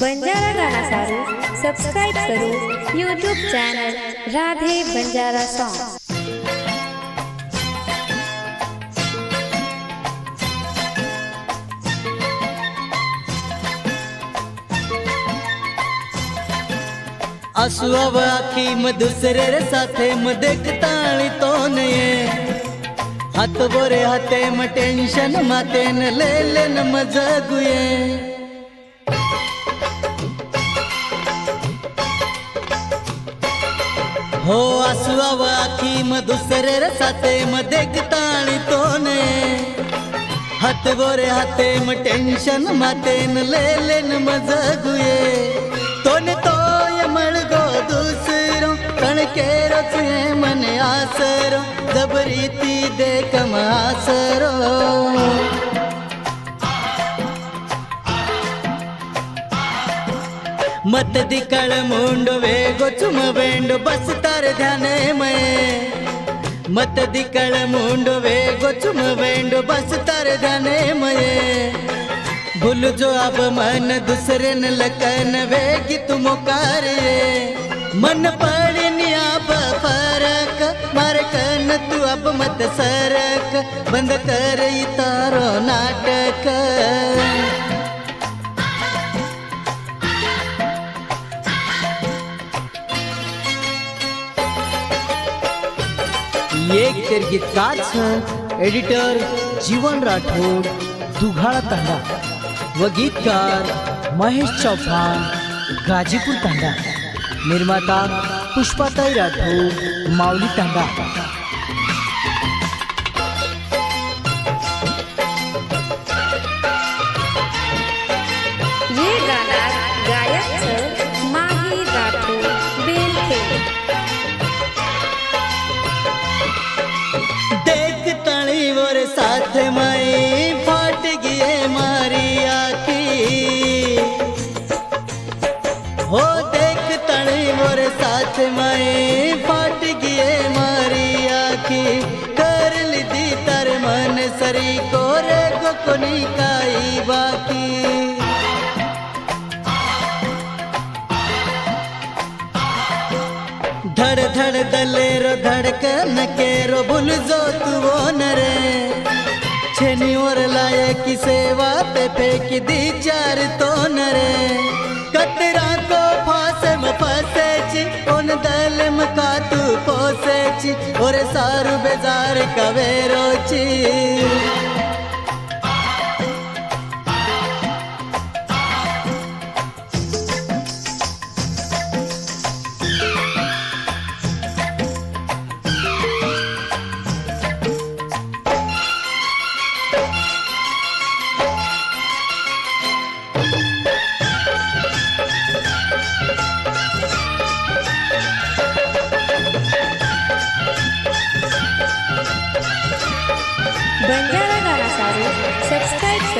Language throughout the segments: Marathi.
बंजारा गाना सारू सब्सक्राइब करो YouTube channel Radhe Banjara song आंसू अब आखी में दूसरे रे साथे में देखता तो नहीं हाथ बोरे हाथे में टेंशन माते न ले ले न मजा गुए हो आंसू अब आखी में दूसरे रे साथे में देखता तो नहीं हाथ बोरे हाथे म टेंशन माते न ले ले न मजा गुए तो केरच हे मन आसरो जबरी ती दे कम आसरो मत दिकळ मुंड वेगो चुम वेंडो बस तार ध्याने मय मत दिकळ मुंड वेगो चुम वेंडो बस तार ध्यान मय भूल जो अब मन दुसरे न लकन वेगी तुम कार्य मन पड़ी फरक मार कन तू अब मत सरक बंद कर तारो नाटक. एक तर गीतकार एडिटर जीवन राठोड दुघाळा तांडा. व गीतकार महेश चौहान गाजीपूर तांडा. निर्माता पुष्पाताई राठोड माऊली तांडा साथ मई फाट गिए मारी आखी। कर लीधी तर मन सरी को रे को कोनी बाकी। धड़ धड़ दलेरो धड़कन केरो भूल जो तू वो नरे छेनी और लाए की सेवा पे फेंक दी चार तो नरे कतरा को फासे म फसे छी ओन दल म का तू पोसे छी और सारू बेजार कवेरो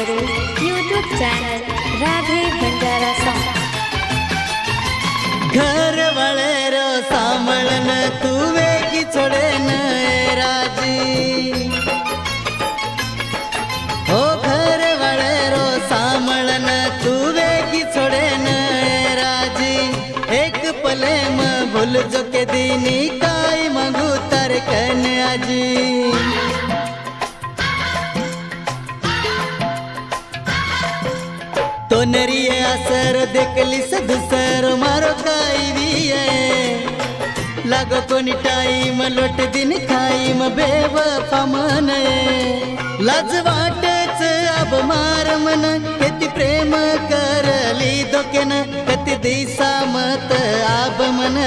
करून YouTube channel Radhe Banjara song घर वाले रो सांभळन तुवे की छोडे न राजी. ओ घर वाले रो सांभळन तुवे की छोडे न राजी. एक पले म भूल जो के दिनी का तो असर देखली स मारो काई विये लागो कोणी टाईम लोट दिन खाई म बेवफा मन लाज वाटच अब मार मन किती प्रेम करली दोकेन कती दिसा मत आब मन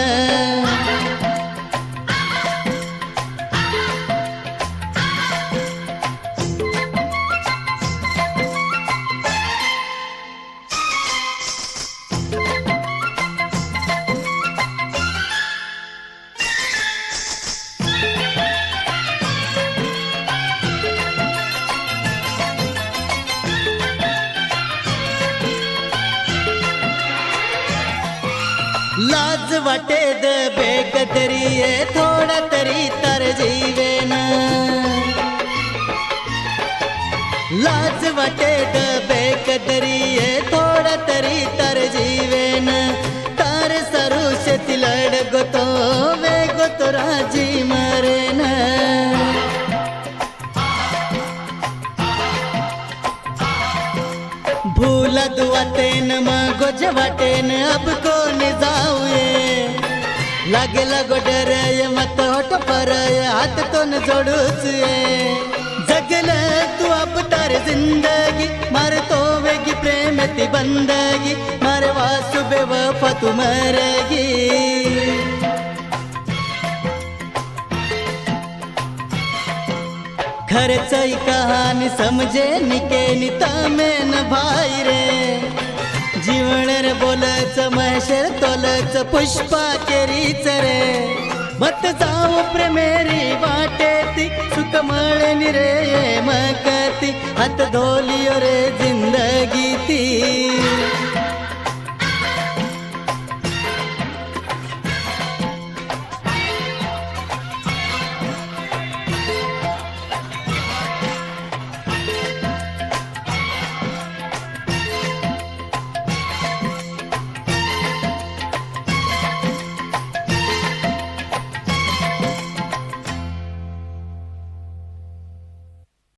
लाज वाटे द बेक तरी ये थोडा तरी तर जीवेन. लाज वाटे द बेग तरी ये भूल दुआतेन मग वटेन अब कोण जाऊए लागे लगो डरय मत होट परय हात तोन जोडूच ये जगल तू अब तार जिंदगी मार तो वेगी प्रेम ती बंदगी मारे वासु बेवफा तू मरेगी. खरचई कहानी समझे निके नितामेन भाई रे. जीवणर बोलच महेशर तोलच पुष्पा केरीच रे. मत जाऊ प्रेमेरी वाटेती सुख मळणी रे मकती. हात धोलियो रे जिंदगी ती